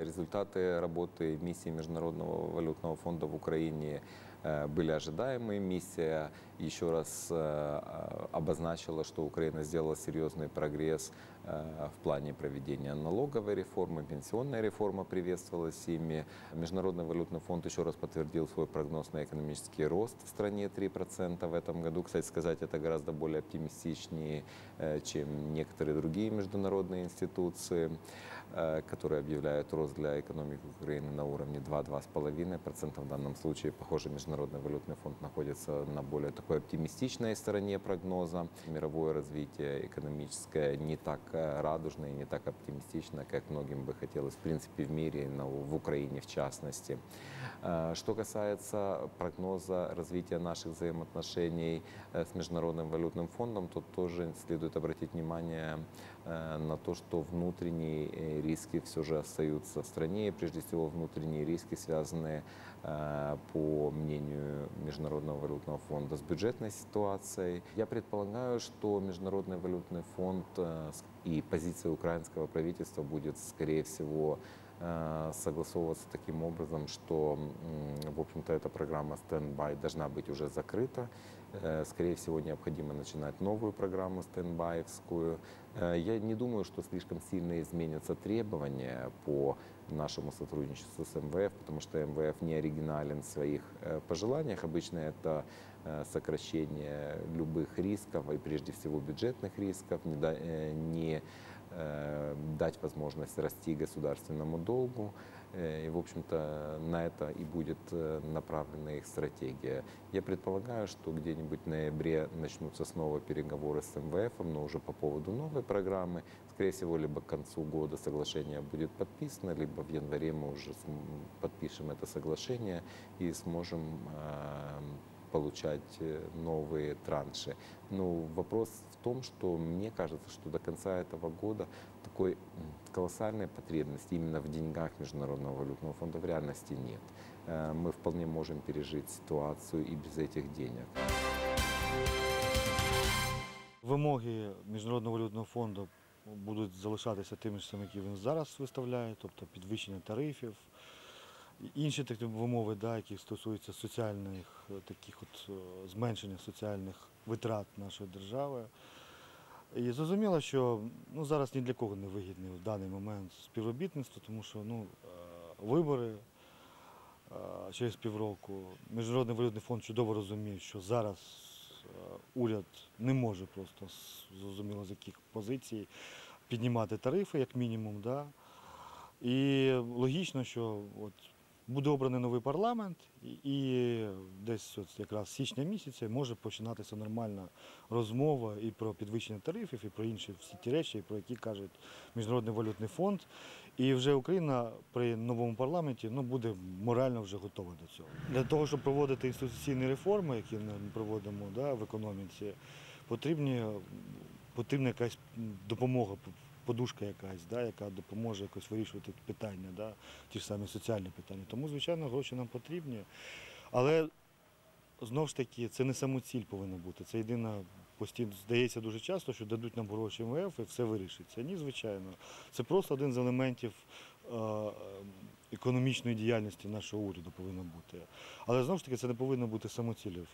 Результаты работы миссии Международного валютного фонда в Украине были ожидаемы. Миссия еще раз э, э, обозначила, что Украина сделала серьезный прогресс э, в плане проведения налоговой реформы, пенсионная реформа приветствовалась ими. Международный валютный фонд еще раз подтвердил свой прогноз на экономический рост в стране 3% в этом году. Кстати сказать, это гораздо более оптимистичнее, э, чем некоторые другие международные институции, э, которые объявляют рост для экономики Украины на уровне 2-2,5%. В данном случае, похоже, Международный валютный фонд находится на более такой оптимистичной стороне прогноза. Мировое развитие экономическое не так э, радужное, не так оптимистично, как многим бы хотелось, в принципе, в мире, но в Украине в частности. Э, Что касается прогноза развития наших взаимоотношений э, с Международным валютным фондом, то тоже следует обратить внимание на то, что внутренние риски все же остаются в стране, прежде всего внутренние риски, связанные, э, по мнению Международного валютного фонда, с бюджетной ситуацией. Я предполагаю, что Международный валютный фонд э, и позиция украинского правительства будет, скорее всего, э, согласовываться таким образом, что, в общем-то, эта программа стендбай должна быть уже закрыта. Э, Скорее всего, необходимо начинать новую программу стендбаевскую. Э, Я не думаю, что слишком сильно изменятся требования по нашему сотрудничеству с МВФ, потому что МВФ не оригинален в своих э, пожеланиях. Обычно это э, сокращение любых рисков, и прежде всего бюджетных рисков, не, э, э, дать возможность расти государственному долгу. Э, И, в общем-то, на это и будет э, направлена их стратегия. Я предполагаю, что где-нибудь в ноябре начнутся снова переговоры с МВФ, но уже по поводу новой программы. Скорее всего, либо к концу года соглашение будет подписано, либо в январе мы уже подпишем это соглашение и сможем э, получать э, новые транши. Но вопрос в том, что мне кажется, что до конца этого года такой м, колоссальной потребности именно в деньгах Международного валютного фонда в реальности нет. Э, Мы вполне можем пережить ситуацию и без этих денег. Вимоги Міжнародного валютного фонду будуть залишатися тими ж самими, які він зараз виставляє, тобто підвищення тарифів. Інші такі вимови, да, які стосуються соціальних е, таких от е, зменшення соціальних витрат нашої держави. І зрозуміло, що ну, зараз ні для кого не вигідне в даний момент співробітництво, тому що ну, е, вибори через півроку. Міжнародний валютний фонд чудово розуміє, що зараз уряд не може просто зрозуміло з яких позицій піднімати тарифи, як мінімум. Да? І логічно, що от буде обраний новий парламент, і- десь от якраз січня місяця може починатися нормальна розмова і про підвищення тарифів, і про інші всі ті речі, про які каже Міжнародний валютний фонд. І вже Україна при новому парламенті ну, буде морально вже готова до цього. Для того, щоб проводити інституційні реформи, які ми проводимо да, в економіці, потрібні, потрібна якась допомога подушка якась, да, яка допоможе якось вирішувати питання, да, ті ж самі соціальні питання. Тому, звичайно, гроші нам потрібні. Але знову ж таки, це не самоціль повинна бути. Це єдина постійно здається дуже часто, що дадуть нам гроші МВФ і все вирішиться. Ні, звичайно. Це просто один з елементів е, економічної діяльності нашого уряду повинно бути. Але знову ж таки, це не повинно бути самоціллю.